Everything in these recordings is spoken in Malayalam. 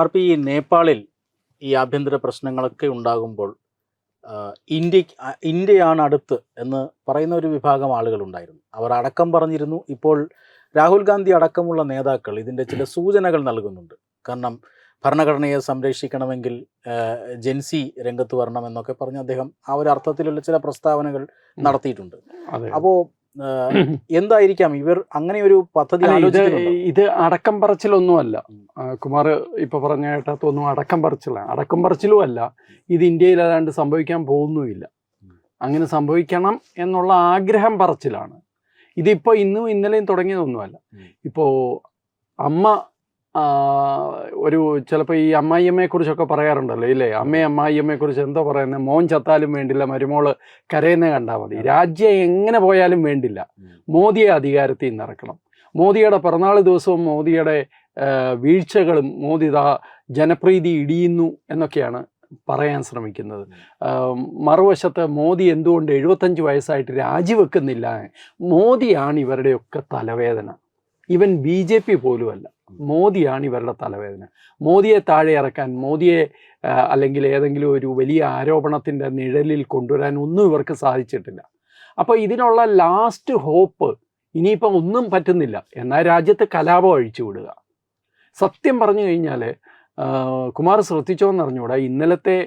ആർ പി ഈ നേപ്പാളിൽ ഈ ആഭ്യന്തര പ്രശ്നങ്ങളൊക്കെ ഉണ്ടാകുമ്പോൾ ഇന്ത്യയ്ക്ക് ഇന്ത്യ ഇന്ത്യയാണ് അടുത്ത് എന്ന് പറയുന്ന ഒരു വിഭാഗം ആളുകളുണ്ടായിരുന്നു അവർ അടക്കം പറഞ്ഞിരുന്നു. ഇപ്പോൾ രാഹുൽ ഗാന്ധി അടക്കമുള്ള നേതാക്കൾ ഇതിന്റെ ചില സൂചനകൾ നൽകുന്നുണ്ട്. കാരണം ഭരണഘടനയെ സംരക്ഷിക്കണമെങ്കിൽ ജെൻസി രംഗത്ത് വരണം എന്നൊക്കെ പറഞ്ഞ് അദ്ദേഹം ആ ഒരു അർത്ഥത്തിലുള്ള ചില പ്രസ്താവനകൾ നടത്തിയിട്ടുണ്ട്. അപ്പോൾ എന്തായിരിക്കാം? ഇവർ അങ്ങനെ ഒരു പദ്ധതി ഇത് ഇത് അടക്കം പറച്ചിലൊന്നുമല്ല. കുമാർ ഇപ്പൊ പറഞ്ഞ കേട്ടതൊന്നും അടക്കം പറച്ചിലാണ്. അടക്കം പറച്ചിലും അല്ല. ഇത് ഇന്ത്യയിൽ അല്ലാണ്ട് സംഭവിക്കാൻ പോകുന്നുമില്ല. അങ്ങനെ സംഭവിക്കണം എന്നുള്ള ആഗ്രഹം പറച്ചിലാണ്. ഇതിപ്പോ ഇന്നും ഇന്നലെയും തുടങ്ങിയതൊന്നുമല്ല. ഇപ്പോൾ ഇപ്പോ അമ്മ ഒരു ചിലപ്പോൾ ഈ അമ്മായിയമ്മയെ കുറിച്ചൊക്കെ പറയാറുണ്ടല്ലോ ഇല്ലേ? അമ്മയെ അമ്മായിയമ്മയെ കുറിച്ച് എന്തോ പറയുന്നത് മോൻ ചത്താലും വേണ്ടില്ല മരുമോൾ കരയുന്ന കണ്ടാൽ മതി. രാജ്യം എങ്ങനെ പോയാലും വേണ്ടില്ല. മോദിയെ അധികാരത്തിൽ നിന്നിറക്കണം മോദിയുടെ പിറന്നാൾ ദിവസവും മോദിയുടെ വീഴ്ചകളും മോദി ജനപ്രീതി ഇടിയുന്നു എന്നൊക്കെയാണ് പറയാൻ ശ്രമിക്കുന്നത്. മറുവശത്ത് മോദി എന്തുകൊണ്ട് എഴുപത്തഞ്ച് വയസ്സായിട്ട് രാജിവെക്കുന്നില്ല? മോദിയാണ് ഇവരുടെയൊക്കെ തലവേദന. ഇവൻ ബി ജെ പി പോലുമല്ല. മോദിയാണ് ഇവരുടെ തലവേദന. മോദിയെ താഴെ ഇറക്കാൻ മോദിയെ അല്ലെങ്കിൽ ഏതെങ്കിലും ഒരു വലിയ ആരോപണത്തിന്റെ നിഴലിൽ കൊണ്ടുവരാൻ ഒന്നും ഇവർക്ക് സാധിച്ചിട്ടില്ല. അപ്പോൾ ഇതിനുള്ള ലാസ്റ്റ് ഹോപ്പ് ഇനിയിപ്പം ഒന്നും പറ്റുന്നില്ല. എന്നാൽ രാജ്യത്ത് കലാപം അഴിച്ചു വിടുക. സത്യം പറഞ്ഞു കഴിഞ്ഞാൽ കുമാർ ശ്രദ്ധിച്ചോന്ന് അറിഞ്ഞുകൂടാ ഇന്നലത്തെ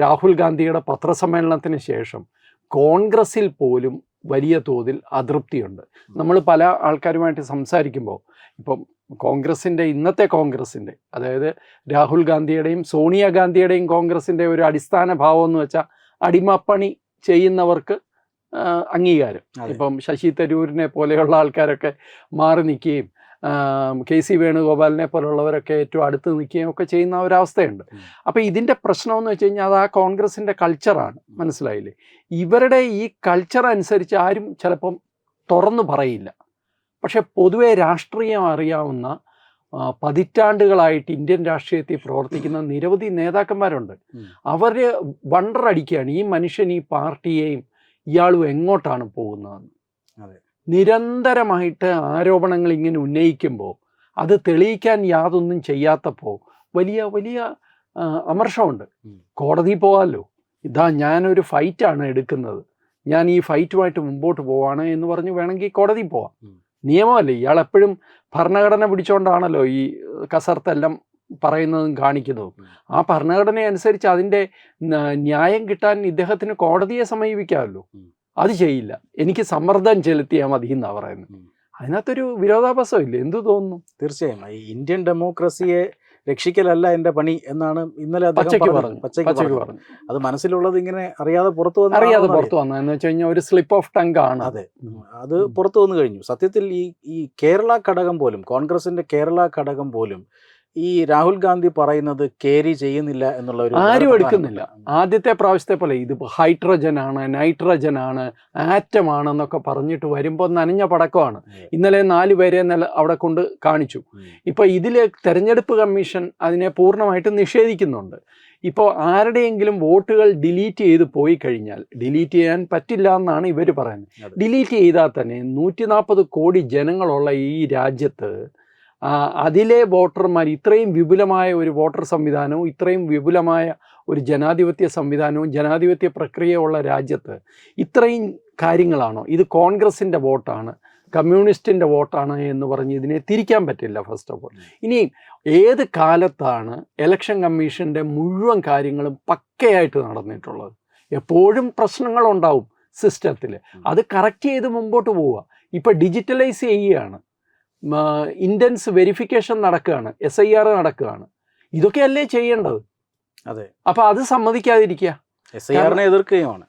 രാഹുൽ ഗാന്ധിയുടെ പത്രസമ്മേളനത്തിന് ശേഷം കോൺഗ്രസിൽ പോലും വലിയ തോതിൽ അതൃപ്തിയുണ്ട്. നമ്മൾ പല ആൾക്കാരുമായിട്ട് സംസാരിക്കുമ്പോൾ ഇപ്പം കോൺഗ്രസിന്റെ ഇന്നത്തെ കോൺഗ്രസിന്റെ അതായത് രാഹുൽ ഗാന്ധിയുടെയും സോണിയാഗാന്ധിയുടെയും കോൺഗ്രസിന്റെ ഒരു അടിസ്ഥാന ഭാവം എന്ന് വെച്ചാൽ അടിമപ്പണി ചെയ്യുന്നവർക്ക് അംഗീകാരം. ഇപ്പം ശശി തരൂരിനെ പോലെയുള്ള ആൾക്കാരൊക്കെ മാറി നിൽക്കുകയും കെ സി വേണുഗോപാലിനെ പോലുള്ളവരൊക്കെ ഏറ്റവും അടുത്ത് നിൽക്കുകയും ഒക്കെ ചെയ്യുന്ന ഒരവസ്ഥയുണ്ട്. അപ്പോൾ ഇതിന്റെ പ്രശ്നമെന്ന് വെച്ച് കഴിഞ്ഞാൽ അത് ആ കോൺഗ്രസിന്റെ കൾച്ചറാണ്. മനസ്സിലായില്ലേ? ഇവരുടെ ഈ കൾച്ചർ അനുസരിച്ച് ആരും ചിലപ്പം തുറന്നു പറയില്ല. പക്ഷെ പൊതുവെ രാഷ്ട്രീയം അറിയാവുന്ന പതിറ്റാണ്ടുകളായിട്ട് ഇന്ത്യൻ രാഷ്ട്രീയത്തിൽ പ്രവർത്തിക്കുന്ന നിരവധി നേതാക്കന്മാരുണ്ട്. അവർ വണ്ടർ അടിക്കുകയാണ് ഈ മനുഷ്യൻ ഈ പാർട്ടിയെയും ഇയാളും എങ്ങോട്ടാണ് പോകുന്നതെന്ന് അതെ. നിരന്തരമായിട്ട് ആരോപണങ്ങൾ ഇങ്ങനെ ഉന്നയിക്കുമ്പോൾ അത് തെളിയിക്കാൻ യാതൊന്നും ചെയ്യാത്തപ്പോൾ വലിയ വലിയ അമർഷമുണ്ട്. കോടതി പോകാമല്ലോ ഇതാ ഞാനൊരു ഫൈറ്റാണ് എടുക്കുന്നത് ഞാൻ ഈ ഫൈറ്റുമായിട്ട് മുമ്പോട്ട് പോവാണ് എന്ന് പറഞ്ഞ് വേണമെങ്കിൽ കോടതി പോവാം. നിയമമല്ലേ? ഇയാൾ എപ്പോഴും ഭരണഘടന പിടിച്ചുകൊണ്ടാണല്ലോ ഈ കസർത്തെല്ലാം പറയുന്നതും കാണിക്കുന്നതും. ആ ഭരണഘടന അനുസരിച്ച് അതിന്റെ ന്യായം കിട്ടാൻ ഇദ്ദേഹത്തിന് കോടതിയെ സമീപിക്കാമല്ലോ. അത് ചെയ്യില്ല. എനിക്ക് സമ്മർദ്ദം ചെലുത്തിയാൽ മതി എന്നാണ് പറയുന്നത്. അതിനകത്തൊരു വിരോധാഭാസം ഇല്ല എന്തു തോന്നുന്നു? തീർച്ചയായും. ഇന്ത്യൻ ഡെമോക്രസിയെ രക്ഷിക്കലല്ല എന്റെ പണി എന്നാണ് ഇന്നലെ പച്ചയ്ക്ക്. പറഞ്ഞു. പച്ചയ്ക്ക് പറഞ്ഞു. അത് മനസ്സിലുള്ളത് ഇങ്ങനെ അറിയാതെ പുറത്തു വന്നു അറിയാതെ പുറത്തു വന്നു. എന്ന് വെച്ച് കഴിഞ്ഞാൽ ഒരു സ്ലിപ്പ് ഓഫ് ടങ് ആണ്. അതെ. അത് പുറത്തു വന്നു കഴിഞ്ഞു. സത്യത്തിൽ ഈ ഈ കേരള ഘടകം പോലും കോൺഗ്രസിന്റെ കേരള ഘടകം പോലും ഈ രാഹുൽ ഗാന്ധി പറയുന്നത് കേരി ചെയ്യുന്നില്ല എന്നുള്ള ഒരു ആരും എടുക്കുന്നില്ല. ആദ്യത്തെ പ്രാവശ്യത്തെ പോലെ ഇത് ഹൈഡ്രജൻ ആണ് നൈട്രജൻ ആണ് ആറ്റം ആണ് എന്നൊക്കെ പറഞ്ഞിട്ട് വരുമ്പോൾ നനഞ്ഞ പടക്കമാണ്. ഇന്നലെ നാല് പേരെ അവിടെ കൊണ്ട് കാണിച്ചു. ഇപ്പൊ ഇതിൽ തെരഞ്ഞെടുപ്പ് കമ്മീഷൻ അതിനെ പൂർണമായിട്ട് നിഷേധിക്കുന്നുണ്ട്. ഇപ്പോൾ ആരുടെയെങ്കിലും വോട്ടുകൾ ഡിലീറ്റ് ചെയ്ത് പോയി കഴിഞ്ഞാൽ ഡിലീറ്റ് ചെയ്യാൻ പറ്റില്ല എന്നാണ് ഇവർ പറയുന്നത്. ഡിലീറ്റ് ചെയ്താൽ തന്നെ നൂറ്റി നാൽപ്പത് കോടി ജനങ്ങളുള്ള ഈ രാജ്യത്ത് അതിലെ വോട്ടർമാർ ഇത്രയും വിപുലമായ ഒരു വോട്ടർ സംവിധാനവും ഇത്രയും വിപുലമായ ഒരു ജനാധിപത്യ സംവിധാനവും ജനാധിപത്യ പ്രക്രിയയുള്ള രാജ്യത്ത് ഇത്രയും കാര്യങ്ങളാണോ? ഇത് കോൺഗ്രസിന്റെ വോട്ടാണ് കമ്മ്യൂണിസ്റ്റിന്റെ വോട്ടാണ് എന്ന് പറഞ്ഞ് ഇതിനെ തിരിക്കാൻ പറ്റില്ല ഫസ്റ്റ് ഓഫ് ഓൾ ഇനി ഏത് കാലത്താണ് ഇലക്ഷൻ കമ്മീഷന്റെ മുഴുവൻ കാര്യങ്ങളും പക്കയായിട്ട് നടന്നിട്ടുള്ളത്? എപ്പോഴും പ്രശ്നങ്ങളുണ്ടാവും സിസ്റ്റത്തിൽ അത് കറക്റ്റ് ചെയ്ത് മുമ്പോട്ട് പോവുക. ഇപ്പം ഡിജിറ്റലൈസ് ചെയ്യുകയാണ്. ഇന്റൻസ് വെരിഫിക്കേഷൻ നടക്കുകയാണ്. എസ് ഐ ആർ നടക്കുകയാണ്. ഇതൊക്കെയല്ലേ ചെയ്യേണ്ടത്? അതെ. അപ്പോൾ അത് സമ്മതിക്കാതിരിക്കുക. എസ് ഐ ആറിനെ എതിർക്കുകയുമാണ്.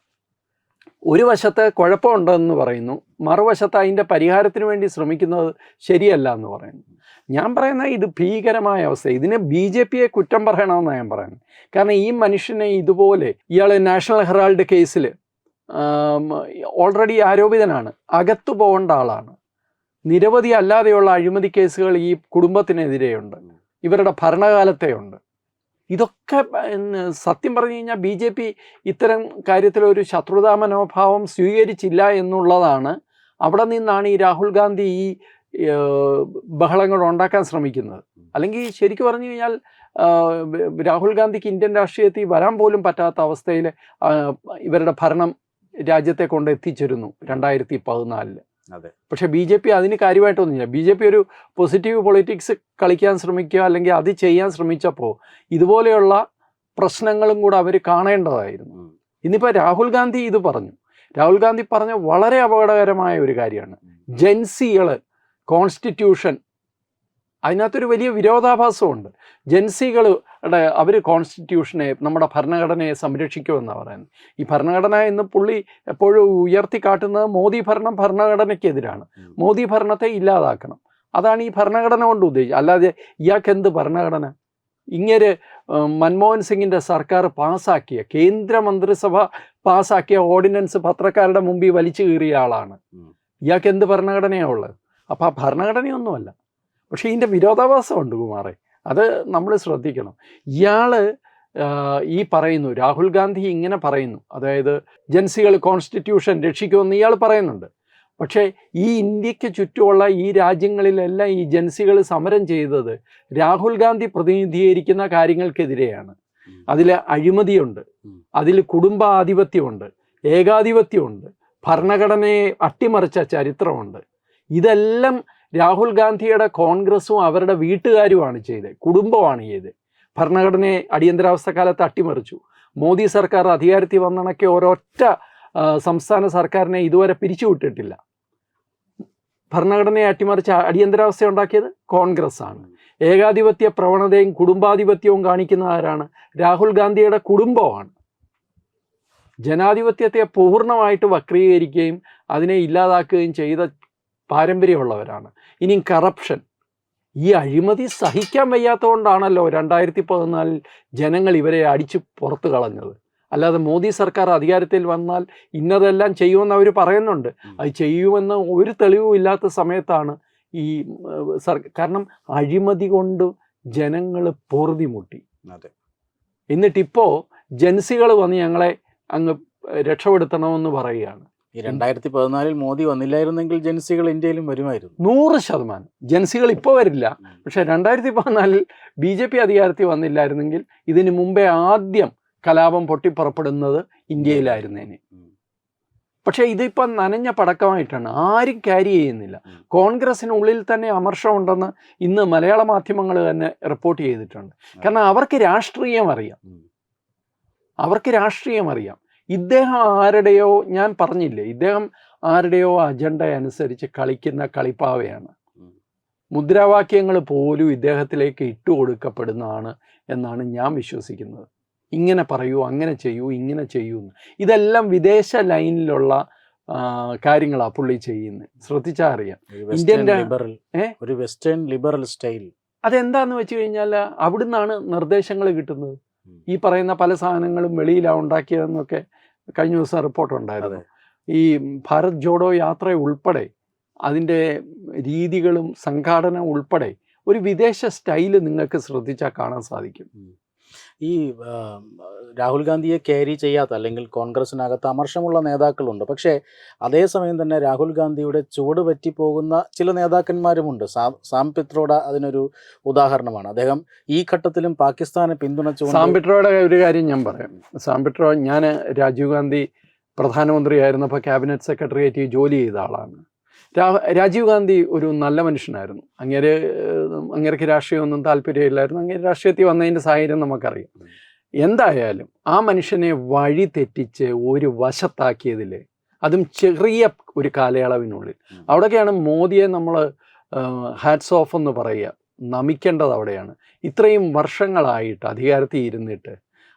ഒരു വശത്ത് കുഴപ്പമുണ്ടെന്ന് പറയുന്നു മറുവശത്ത് അതിന്റെ പരിഹാരത്തിന് വേണ്ടി ശ്രമിക്കുന്നത് ശരിയല്ല എന്ന് പറയുന്നു. ഞാൻ പറയുന്ന ഇത് ഭീകരമായ അവസ്ഥ. ഇതിനെ ബി ജെ പിയെ കുറ്റം പറയണമെന്നാണ് ഞാൻ പറയുന്നത്. കാരണം ഈ മനുഷ്യനെ ഇതുപോലെ ഇയാൾ നാഷണൽ ഹെറാൾഡ് കേസിൽ ഓൾറെഡി ആരോപിതനാണ്. അകത്തു പോകേണ്ട ആളാണ്. നിരവധി അല്ലാതെയുള്ള അഴിമതി കേസുകൾ ഈ കുടുംബത്തിനെതിരെയുണ്ട്. ഇവരുടെ ഭരണകാലത്തെയുണ്ട്. ഇതൊക്കെ സത്യം പറഞ്ഞു കഴിഞ്ഞാൽ ബി ജെ പി ഇത്തരം കാര്യത്തിലൊരു ശത്രുതാ മനോഭാവം സ്വീകരിച്ചില്ല എന്നുള്ളതാണ് അവിടെ നിന്നാണ് ഈ രാഹുൽ ഗാന്ധി ഈ ബഹളങ്ങൾ ഉണ്ടാക്കാൻ ശ്രമിക്കുന്നത്. അല്ലെങ്കിൽ ശരിക്കും പറഞ്ഞു കഴിഞ്ഞാൽ രാഹുൽ ഗാന്ധിക്ക് ഇന്ത്യൻ രാഷ്ട്രീയത്തിൽ വരാൻ പോലും പറ്റാത്ത അവസ്ഥയിൽ ഇവരുടെ ഭരണം രാജ്യത്തെ കൊണ്ട് എത്തിച്ചിരുന്നു രണ്ടായിരത്തി പതിനാലിൽ. പക്ഷെ ബി ജെ പി അതിന് കാര്യമായിട്ടൊന്നുമില്ല. ബി ജെ പി ഒരു പോസിറ്റീവ് പൊളിറ്റിക്സ് കളിക്കാൻ ശ്രമിക്കുക അല്ലെങ്കിൽ അത് ചെയ്യാൻ ശ്രമിച്ചപ്പോൾ ഇതുപോലെയുള്ള പ്രശ്നങ്ങളും കൂടെ അവർ കാണേണ്ടതായിരുന്നു. ഇന്നിപ്പോൾ രാഹുൽ ഗാന്ധി ഇത് പറഞ്ഞു. രാഹുൽ ഗാന്ധി പറഞ്ഞ വളരെ അപകടകരമായ ഒരു കാര്യമാണ്. ജെൻസികൾ കോൺസ്റ്റിറ്റ്യൂഷൻ അതിനകത്തൊരു വലിയ വിരോധാഭാസമുണ്ട്. ജൻസികളുടെ അവർ കോൺസ്റ്റിറ്റ്യൂഷനെ നമ്മുടെ ഭരണഘടനയെ സംരക്ഷിക്കുമെന്നാണ് പറയുന്നത്. ഈ ഭരണഘടന എന്ന് പുള്ളി എപ്പോഴും ഉയർത്തി കാട്ടുന്നത് മോദി ഭരണം ഭരണഘടനയ്ക്കെതിരാണ്. മോദി ഭരണത്തെ ഇല്ലാതാക്കണം. അതാണ് ഈ ഭരണഘടന കൊണ്ട് ഉദ്ദേശിച്ചത്. അല്ലാതെ ഇയാൾക്ക് എന്ത് ഭരണഘടന ഇങ്ങനെ മൻമോഹൻ സിംഗിന്റെ സർക്കാർ പാസാക്കിയ കേന്ദ്രമന്ത്രിസഭ പാസാക്കിയ ഓർഡിനൻസ് പത്രക്കാരുടെ മുമ്പിൽ വലിച്ചു കീറിയ ആളാണ്. ഇയാൾക്ക് എന്ത് ഭരണഘടനയാണ് ഉള്ളത്? അപ്പം ആ ഭരണഘടനയൊന്നുമല്ല. പക്ഷേ ഇതിന്റെ വിരോധാഭാസമുണ്ട് കുമാറെ. അത് നമ്മൾ ശ്രദ്ധിക്കണം. ഇയാൾ ഈ പറയുന്നു രാഹുൽ ഗാന്ധി ഇങ്ങനെ പറയുന്നു. അതായത് ജൻസികൾ കോൺസ്റ്റിറ്റ്യൂഷൻ രക്ഷിക്കുമെന്ന് ഇയാൾ പറയുന്നുണ്ട്. പക്ഷേ ഈ ഇന്ത്യയ്ക്ക് ചുറ്റുമുള്ള ഈ രാജ്യങ്ങളിലെല്ലാം ഈ ജൻസികൾ സമരം ചെയ്തത് രാഹുൽ ഗാന്ധി പ്രതിനിധീകരിക്കുന്ന കാര്യങ്ങൾക്കെതിരെയാണ്. അതിൽ അഴിമതിയുണ്ട്. അതിൽ കുടുംബാധിപത്യമുണ്ട്. ഏകാധിപത്യമുണ്ട്. ഭരണഘടനയെ അട്ടിമറിച്ച ചരിത്രമുണ്ട്. ഇതെല്ലാം രാഹുൽ ഗാന്ധിയുടെ കോൺഗ്രസും അവരുടെ വീട്ടുകാരുമാണ് ചെയ്തത് കുടുംബമാണ് ചെയ്തത്. ഭരണഘടനയെ അടിയന്തരാവസ്ഥ കാലത്ത് അട്ടിമറിച്ചു. മോദി സർക്കാർ അധികാരത്തിൽ വന്നണക്കെ ഒരൊറ്റ സംസ്ഥാന സർക്കാരിനെ ഇതുവരെ പിരിച്ചുവിട്ടിട്ടില്ല. ഭരണഘടനയെ അട്ടിമറിച്ച് അടിയന്തരാവസ്ഥ ഉണ്ടാക്കിയത് കോൺഗ്രസ് ആണ് ഏകാധിപത്യ പ്രവണതയും കുടുംബാധിപത്യവും കാണിക്കുന്ന ആരാണ്? രാഹുൽ ഗാന്ധിയുടെ കുടുംബമാണ്. ജനാധിപത്യത്തെ പൂർണമായിട്ട് വക്രീകരിക്കുകയും അതിനെ ഇല്ലാതാക്കുകയും ചെയ്ത പാരമ്പര്യമുള്ളവരാണ്. ഇനി കറപ്ഷൻ ഈ അഴിമതി സഹിക്കാൻ വയ്യാത്തതുകൊണ്ടാണല്ലോ രണ്ടായിരത്തി പതിനാലിൽ ജനങ്ങൾ ഇവരെ അടിച്ച് പുറത്തു കളഞ്ഞത്. അല്ലാതെ മോദി സർക്കാർ അധികാരത്തിൽ വന്നാൽ ഇന്നതെല്ലാം ചെയ്യുമെന്ന് അവർ പറയുന്നുണ്ട്. അത് ചെയ്യുമെന്ന് ഒരു തെളിവും ഇല്ലാത്ത സമയത്താണ് ഈ സർ കാരണം അഴിമതി കൊണ്ട് ജനങ്ങൾ പൊറുതിമുട്ടി അതെ. എന്നിട്ടിപ്പോൾ ജൻസികൾ വന്ന് ഞങ്ങളെ അങ്ങ് രക്ഷപ്പെടുത്തണമെന്ന് പറയുകയാണ്. ഈ രണ്ടായിരത്തി പതിനാലിൽ മോദി വന്നില്ലായിരുന്നെങ്കിൽ ജൻസികൾ ഇന്ത്യയിലും വരുമായിരുന്നു. നൂറ് ശതമാനം. ജൻസികൾ ഇപ്പോൾ വരില്ല. പക്ഷേ രണ്ടായിരത്തി പതിനാലിൽ ബി ജെ പി അധികാരത്തിൽ വന്നില്ലായിരുന്നെങ്കിൽ ഇതിന് മുമ്പേ ആദ്യം കലാപം പൊട്ടിപ്പുറപ്പെടുന്നത് ഇന്ത്യയിലായിരുന്നേനെ. പക്ഷേ ഇതിപ്പം നനഞ്ഞ പടക്കമായിട്ടാണ്. ആരും ക്യാരി ചെയ്യുന്നില്ല. കോൺഗ്രസിനുള്ളിൽ തന്നെ അമർഷമുണ്ടെന്ന് ഇന്ന് മലയാള മാധ്യമങ്ങൾ തന്നെ റിപ്പോർട്ട് ചെയ്തിട്ടുണ്ട്. കാരണം അവർക്ക് രാഷ്ട്രീയം അറിയാം. അവർക്ക് രാഷ്ട്രീയം അറിയാം. ഇദ്ദേഹം ആരുടെയോ ഞാൻ പറഞ്ഞില്ലേ ഇദ്ദേഹം ആരുടെയോ അജണ്ട അനുസരിച്ച് കളിക്കുന്ന കളിപ്പാവയാണ്. മുദ്രാവാക്യങ്ങൾ പോലും ഇദ്ദേഹത്തിലേക്ക് ഇട്ടു കൊടുക്കപ്പെടുന്നതാണ് എന്നാണ് ഞാൻ വിശ്വസിക്കുന്നത്. ഇങ്ങനെ പറയൂ അങ്ങനെ ചെയ്യൂ ഇങ്ങനെ ചെയ്യൂ ഇതെല്ലാം വിദേശ ലൈനിലുള്ള കാര്യങ്ങളാണ് പുള്ളി ചെയ്യുന്നത് ശ്രദ്ധിച്ചാൽ അറിയാം. ഇന്ത്യൻ ലിബറൽ ഒരു വെസ്റ്റേൺ ലിബറൽ സ്റ്റൈൽ അതെന്താന്ന് വെച്ച് കഴിഞ്ഞാൽ അവിടുന്നാണ് നിർദ്ദേശങ്ങൾ കിട്ടുന്നത്. ഈ പറയുന്ന പല സാധനങ്ങളും വെളിയിലാണ് ഉണ്ടാക്കിയതെന്നൊക്കെ കഴിഞ്ഞ ദിവസം റിപ്പോർട്ട് ഉണ്ടായിരുന്നു. ഈ ഭാരത് ജോഡോ യാത്ര ഉൾപ്പെടെ അതിന്റെ രീതികളും സംഘാടനവും ഉൾപ്പെടെ ഒരു വിദേശ സ്റ്റൈൽ നിങ്ങൾക്ക് ശ്രദ്ധിച്ചാൽ കാണാൻ സാധിക്കും. ഈ രാഹുൽ ഗാന്ധിയെ ക്യാരി ചെയ്യാത്ത അല്ലെങ്കിൽ കോൺഗ്രസിനകത്ത് അമർഷമുള്ള നേതാക്കളുണ്ട്. പക്ഷേ അതേസമയം തന്നെ രാഹുൽ ഗാന്ധിയുടെ ചുവട് പറ്റിപ്പോകുന്ന ചില നേതാക്കന്മാരുമുണ്ട്. സാം പിത്രോഡ അതിനൊരു ഉദാഹരണമാണ്. അദ്ദേഹം ഈ ഘട്ടത്തിലും പാകിസ്ഥാനെ പിന്തുണച്ചു സാം പിട്രോയുടെ ഒരു കാര്യം ഞാൻ പറയാം. സാം പിട്രോ ഞാൻ രാജീവ് ഗാന്ധി പ്രധാനമന്ത്രിയായിരുന്നപ്പോൾ ക്യാബിനറ്റ് സെക്രട്ടറിയേറ്റ് ജോലി ചെയ്ത ആളാണ്. രാജീവ് ഗാന്ധി ഒരു നല്ല മനുഷ്യനായിരുന്നു. അങ്ങേര് അങ്ങേർക്ക് രാഷ്ട്രീയമൊന്നും താല്പര്യമില്ലായിരുന്നു. അങ്ങേര് രാഷ്ട്രീയത്തിൽ വന്നതിന്റെ സാഹചര്യം നമുക്കറിയാം. എന്തായാലും ആ മനുഷ്യനെ വഴി തെറ്റിച്ച് ഒരു വശത്താക്കിയതിൽ അതും ചെറിയ ഒരു കാലയളവിനുള്ളിൽ. അവിടെയൊക്കെയാണ് മോദിയെ നമ്മൾ ഹാറ്റ്സ് ഓഫ് എന്ന് പറയുക നമിക്കേണ്ടത് അവിടെയാണ്. ഇത്രയും വർഷങ്ങളായിട്ട് അധികാരത്തിൽ ഇരുന്നിട്ട്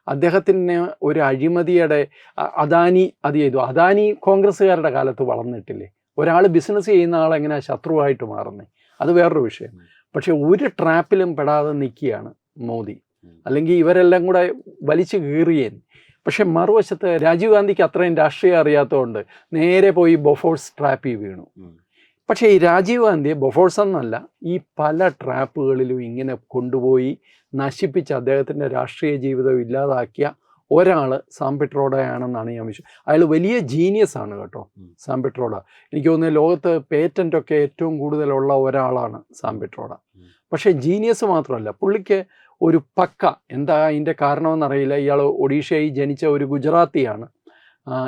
അദ്ദേഹത്തിന് ഒരു അഴിമതിയുടെ അദാനി അത് ചെയ്തു. അദാനി കോൺഗ്രസ്സുകാരുടെ കാലത്ത് വളർന്നിട്ടില്ലേ? ഒരാൾ ബിസിനസ് ചെയ്യുന്ന ആൾ എങ്ങനെ ശത്രുവായിട്ട് മാറുന്നത് അത് വേറൊരു വിഷയം. പക്ഷേ പക്ഷെ ഒരു ട്രാപ്പിലും പെടാതെ നിൽക്കുകയാണ് മോദി. അല്ലെങ്കിൽ ഇവരെല്ലാം കൂടെ വലിച്ചു കീറിയേൻ പക്ഷെ മറുവശത്ത് രാജീവ് ഗാന്ധിക്ക് അത്രയും രാഷ്ട്രീയം അറിയാത്തതുകൊണ്ട് നേരെ പോയി ബൊഫോഴ്സ് ട്രാപ്പിൽ വീണു. പക്ഷേ ഈ രാജീവ് ഗാന്ധി ബൊഫോഴ്സ് എന്നല്ല ഈ പല ട്രാപ്പുകളിലും ഇങ്ങനെ കൊണ്ടുപോയി നശിപ്പിച്ച് അദ്ദേഹത്തിന്റെ രാഷ്ട്രീയ ജീവിതം ഇല്ലാതാക്കിയ ഒരാൾ സാംപിട്രോഡയാണെന്നാണ് ഞാൻ വിശ്വസിക്കുന്നത് അയാൾ വലിയ ജീനിയസ് ആണ് കേട്ടോ സാംപിട്രോഡ. എനിക്ക് തോന്നുന്നു ലോകത്ത് പേറ്റന്റ് ഒക്കെ ഏറ്റവും കൂടുതലുള്ള ഒരാളാണ് സാംപിട്രോഡ. പക്ഷേ ജീനിയസ് മാത്രമല്ല പുള്ളിക്ക് ഒരു പക്ക എന്താ അതിന്റെ കാരണമെന്നറിയില്ല. ഇയാൾ ഒഡീഷയിൽ ജനിച്ച ഒരു ഗുജറാത്തിയാണ്.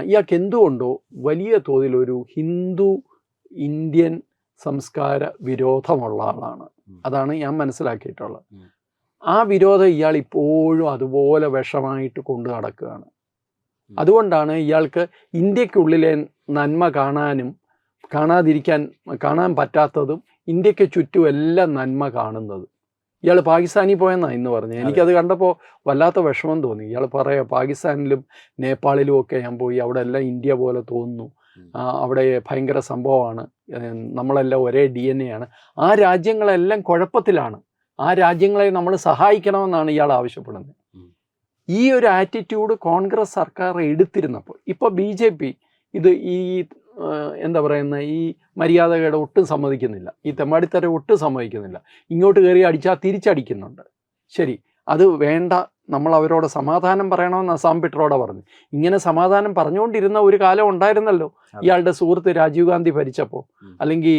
ഇയാൾക്ക് എന്തുകൊണ്ടോ വലിയ തോതിൽ ഒരു ഹിന്ദു ഇന്ത്യൻ സംസ്കാര വിരോധമുള്ള ആളാണ്. അതാണ് ഞാൻ മനസ്സിലാക്കിയിട്ടുള്ളത്. ആ വിരോധം ഇയാൾ ഇപ്പോഴും അതുപോലെ വിഷമായിട്ട് കൊണ്ടു നടക്കുകയാണ്. അതുകൊണ്ടാണ് ഇയാൾക്ക് ഇന്ത്യക്കുള്ളിലെ നന്മ കാണാനും കാണാതിരിക്കാൻ കാണാൻ പറ്റാത്തതും ഇന്ത്യയ്ക്ക് ചുറ്റും എല്ലാം നന്മ കാണുന്നത്. ഇയാൾ പാകിസ്ഥാനിൽ പോയെന്നാണ് ഇന്ന് പറഞ്ഞത്. എനിക്കത് കണ്ടപ്പോൾ വല്ലാത്ത വിഷമം തോന്നി. ഇയാൾ പറയാ പാകിസ്ഥാനിലും നേപ്പാളിലും ഒക്കെ ഞാൻ പോയി അവിടെ എല്ലാം ഇന്ത്യ പോലെ തോന്നുന്നു. അവിടെ ഭയങ്കര സംഭവമാണ്. നമ്മളെല്ലാം ഒരേ ഡി എൻ എ ആണ് ആ രാജ്യങ്ങളെല്ലാം കുഴപ്പത്തിലാണ്. ആ രാജ്യങ്ങളെ നമ്മൾ സഹായിക്കണമെന്നാണ് ഇയാൾ ആവശ്യപ്പെടുന്നത്. ഈ ഒരു ആറ്റിറ്റ്യൂഡ് കോൺഗ്രസ് സർക്കാർ എടുത്തിരുന്നപ്പോൾ ഇപ്പോൾ ബി ജെ പി ഇത് ഈ എന്താ പറയുന്ന ഈ മര്യാദകയുടെ ഒട്ടും സമ്മതിക്കുന്നില്ല. ഈ തെമ്മാടിത്തര ഒട്ടും സമ്മതിക്കുന്നില്ല. ഇങ്ങോട്ട് കയറി അടിച്ചാൽ തിരിച്ചടിക്കുന്നുണ്ട്. ശരി അത് വേണ്ട നമ്മൾ അവരോട് സമാധാനം പറയണമെന്ന് അസാം പിട്രോടെ പറഞ്ഞു. ഇങ്ങനെ സമാധാനം പറഞ്ഞുകൊണ്ടിരുന്ന ഒരു കാലം ഉണ്ടായിരുന്നല്ലോ. ഇയാളുടെ സുഹൃത്ത് രാജീവ് ഗാന്ധി ഭരിച്ചപ്പോൾ അല്ലെങ്കിൽ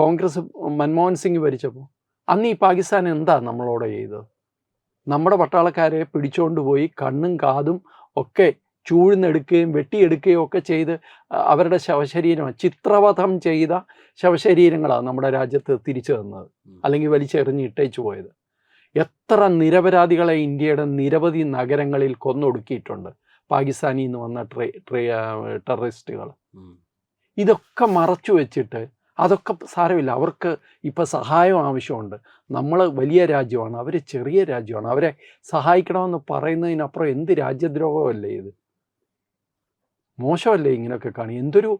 കോൺഗ്രസ് മൻമോഹൻ സിംഗ് ഭരിച്ചപ്പോൾ അന്ന് ഈ പാകിസ്ഥാൻ എന്താ നമ്മളോട് ചെയ്തത്? നമ്മുടെ പട്ടാളക്കാരെ പിടിച്ചുകൊണ്ട് പോയി കണ്ണും കാതും ഒക്കെ ചൂഴ്ന്നെടുക്കുകയും വെട്ടിയെടുക്കുകയും ഒക്കെ ചെയ്ത് അവരുടെ ശവശരീരം ചിത്രവധം ചെയ്ത ശവശരീരങ്ങളാണ് നമ്മുടെ രാജ്യത്ത് തിരിച്ചു തന്നത്. അല്ലെങ്കിൽ വലിച്ചെറിഞ്ഞ് ഇട്ടേച്ചു പോയത്. എത്ര നിരപരാധികളെ ഇന്ത്യയുടെ നിരവധി നഗരങ്ങളിൽ കൊന്നൊടുക്കിയിട്ടുണ്ട് പാകിസ്ഥാനിൽ നിന്ന് വന്ന ട്രെ ട്രെ ടെററിസ്റ്റുകൾ ഇതൊക്കെ മറച്ചു വെച്ചിട്ട് അതൊക്കെ സാരമില്ല. അവർക്ക് ഇപ്പം സഹായം ആവശ്യമുണ്ട്. നമ്മൾ വലിയ രാജ്യമാണ്. അവർ ചെറിയ രാജ്യമാണ്. അവരെ സഹായിക്കണമെന്ന് പറയുന്നതിനപ്പുറം എന്ത് രാജ്യദ്രോഹമല്ലേ ഇത്? മോശമല്ലേ ഇങ്ങനെയൊക്കെ കാണും? എന്തൊരു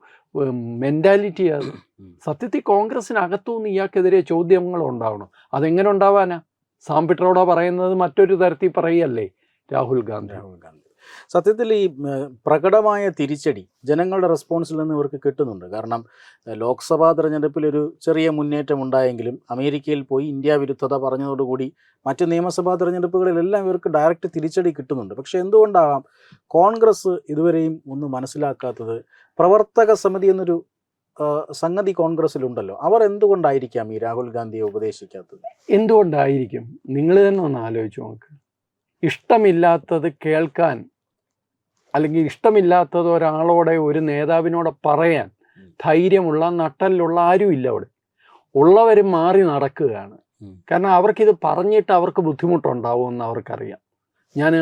മെന്റാലിറ്റി സത്യത്തിൽ ഉം. സത്യത്തിൽ കോൺഗ്രസിനകത്തുനിന്ന് ഇയാൾക്കെതിരെ ചോദ്യങ്ങൾ ഉണ്ടാവണം അതെങ്ങനെ ഉണ്ടാവാനാ? സാം പിട്രോഡ പറയുന്നത് മറ്റൊരു തരത്തിൽ പറയല്ലേ രാഹുൽ ഗാന്ധി? രാഹുൽ ഗാന്ധി. സത്യത്തിൽ ഈ പ്രകടമായ തിരിച്ചടി ജനങ്ങളുടെ റെസ്പോൺസിൽ നിന്ന് ഇവർക്ക് കിട്ടുന്നുണ്ട്. കാരണം ലോക്സഭാ തെരഞ്ഞെടുപ്പിൽ ഒരു ചെറിയ മുന്നേറ്റം ഉണ്ടായെങ്കിലും അമേരിക്കയിൽ പോയി ഇന്ത്യ വിരുദ്ധത പറഞ്ഞതോടുകൂടി മറ്റ് നിയമസഭാ തെരഞ്ഞെടുപ്പുകളിലെല്ലാം ഇവർക്ക് ഡയറക്റ്റ് തിരിച്ചടി കിട്ടുന്നുണ്ട്. പക്ഷേ എന്തുകൊണ്ടാകാം കോൺഗ്രസ് ഇതുവരെയും ഒന്ന് മനസ്സിലാക്കാത്തത് പ്രവർത്തക സമിതി എന്നൊരു സംഗതി കോൺഗ്രസ്സിലുണ്ടല്ലോ. അവർ എന്തുകൊണ്ടായിരിക്കാം ഈ രാഹുൽ ഗാന്ധിയെ ഉപദേശിക്കാത്തത്? എന്തുകൊണ്ടായിരിക്കും? നിങ്ങൾ തന്നെ ഒന്ന് ആലോചിച്ച് നോക്ക്. ഇഷ്ടമില്ലാത്തത് കേൾക്കാൻ അല്ലെങ്കിൽ ഇഷ്ടമില്ലാത്തത് ഒരാളോടെ ഒരു നേതാവിനോട് പറയാൻ ധൈര്യമുള്ള നട്ടലിലുള്ള ആരും ഇല്ല അവിടെ. ഉള്ളവർ മാറി നടക്കുകയാണ്. കാരണം അവർക്കിത് പറഞ്ഞിട്ട് അവർക്ക് ബുദ്ധിമുട്ടുണ്ടാവുമെന്ന് അവർക്കറിയാം. ഞാൻ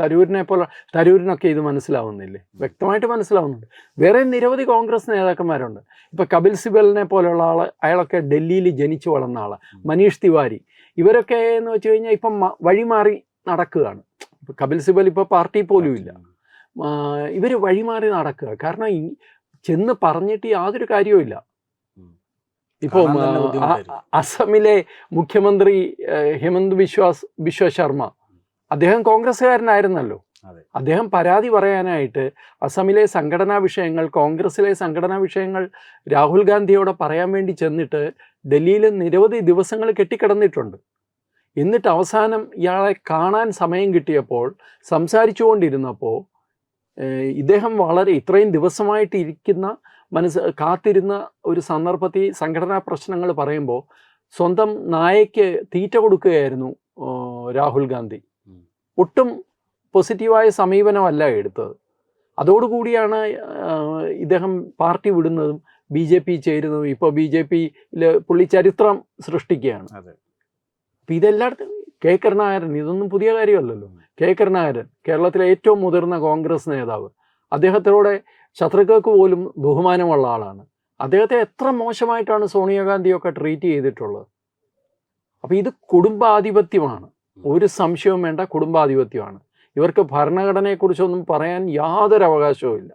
തരൂരിനെ പോലെ തരൂരിനൊക്കെ ഇത് മനസ്സിലാവുന്നില്ലേ? വ്യക്തമായിട്ട് മനസ്സിലാവുന്നുണ്ട്. വേറെ നിരവധി കോൺഗ്രസ് നേതാക്കന്മാരുണ്ട്. ഇപ്പം കപിൽ സിബലിനെ പോലെയുള്ള ആൾ അയാളൊക്കെ ഡൽഹിയിൽ ജനിച്ചു വളർന്ന ആൾ മനീഷ് തിവാരി. ഇവരൊക്കെ എന്ന് വെച്ച് കഴിഞ്ഞാൽ ഇപ്പം വഴിമാറി നടക്കുകയാണ്. കപിൽ സിബൽ ഇപ്പോൾ പാർട്ടി പോലും ഇല്ല. ഇവർ വഴിമാറി നടക്കുക. കാരണം ഈ ചെന്ന് പറഞ്ഞിട്ട് യാതൊരു കാര്യവുമില്ല. ഇപ്പോൾ. അസമിലെ മുഖ്യമന്ത്രി ഹിമന്ത് ബിശ്വാസ് ബിശ്വ ശർമ്മ അദ്ദേഹം കോൺഗ്രസ്സുകാരനായിരുന്നല്ലോ. അദ്ദേഹം പരാതി പറയാനായിട്ട് അസമിലെ സംഘടനാ വിഷയങ്ങൾ കോൺഗ്രസിലെ സംഘടനാ വിഷയങ്ങൾ രാഹുൽ ഗാന്ധിയോട് പറയാൻ വേണ്ടി ചെന്നിട്ട് ഡൽഹിയിൽ നിരവധി ദിവസങ്ങൾ കെട്ടിക്കിടന്നിട്ടുണ്ട്. എന്നിട്ട് അവസാനം ഇയാളെ കാണാൻ സമയം കിട്ടിയപ്പോൾ സംസാരിച്ചുകൊണ്ടിരുന്നപ്പോൾ ഇദ്ദേഹം വളരെ ഇത്രയും ദിവസമായിട്ട് ഇരിക്കുന്ന മനസ്സ് കാത്തിരുന്ന ഒരു സന്ദർഭത്തിൽ സംഘടനാ പ്രശ്നങ്ങൾ പറയുമ്പോൾ സ്വന്തം നായയ്ക്ക് തീറ്റ കൊടുക്കുകയായിരുന്നു രാഹുൽ ഗാന്ധി. ഒട്ടും പോസിറ്റീവായ സമീപനമല്ല എടുത്തത്. അതോടുകൂടിയാണ് ഇദ്ദേഹം പാർട്ടി വിടുന്നതും ബി ജെ പി ചേരുന്നതും. ഇപ്പോൾ ബി ജെ പിയിൽ പുള്ളി ചരിത്രം സൃഷ്ടിക്കുകയാണ് അപ്പം ഇതെല്ലായിടത്തും കെ കരുണാകരൻ ഇതൊന്നും പുതിയ കാര്യമല്ലല്ലോ. കെ കരുണാകരൻ കേരളത്തിലെ ഏറ്റവും മുതിർന്ന കോൺഗ്രസ് നേതാവ്. അദ്ദേഹത്തിലൂടെ ശത്രുക്കൾക്ക് പോലും ബഹുമാനമുള്ള ആളാണ്. അദ്ദേഹത്തെ എത്ര മോശമായിട്ടാണ് സോണിയാഗാന്ധിയൊക്കെ ട്രീറ്റ് ചെയ്തിട്ടുള്ളത്? അപ്പോൾ ഇത് കുടുംബാധിപത്യമാണ്. ഒരു സംശയവും വേണ്ട കുടുംബാധിപത്യമാണ്. ഇവർക്ക് ഭരണഘടനയെക്കുറിച്ചൊന്നും പറയാൻ യാതൊരു അവകാശവും ഇല്ല.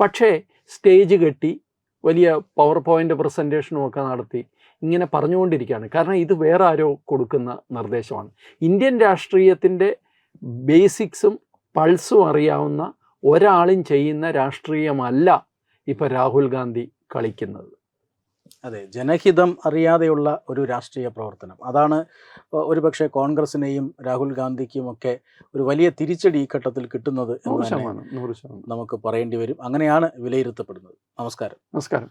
പക്ഷേ സ്റ്റേജ് കെട്ടി വലിയ പവർ പോയിന്റ് പ്രസന്റേഷനും ഒക്കെ നടത്തി ഇങ്ങനെ പറഞ്ഞുകൊണ്ടിരിക്കുകയാണ്. കാരണം ഇത് വേറെ ആരോ കൊടുക്കുന്ന നിർദ്ദേശമാണ്. ഇന്ത്യൻ രാഷ്ട്രീയത്തിന്റെ ബേസിക്സും പൾസും അറിയാവുന്ന ഒരാളും ചെയ്യുന്ന രാഷ്ട്രീയമല്ല ഇപ്പം രാഹുൽ ഗാന്ധി കളിക്കുന്നത്. അതെ ജനഹിതം അറിയാതെയുള്ള ഒരു രാഷ്ട്രീയ പ്രവർത്തനം. അതാണ് ഒരുപക്ഷെ കോൺഗ്രസിനെയും രാഹുൽ ഗാന്ധിക്കും ഒക്കെ ഒരു വലിയ തിരിച്ചടി ഈ ഘട്ടത്തിൽ കിട്ടുന്നത് എന്ന് നമുക്ക് പറയേണ്ടി വരും. അങ്ങനെയാണ് വിലയിരുത്തപ്പെടുന്നത്. നമസ്കാരം. നമസ്കാരം.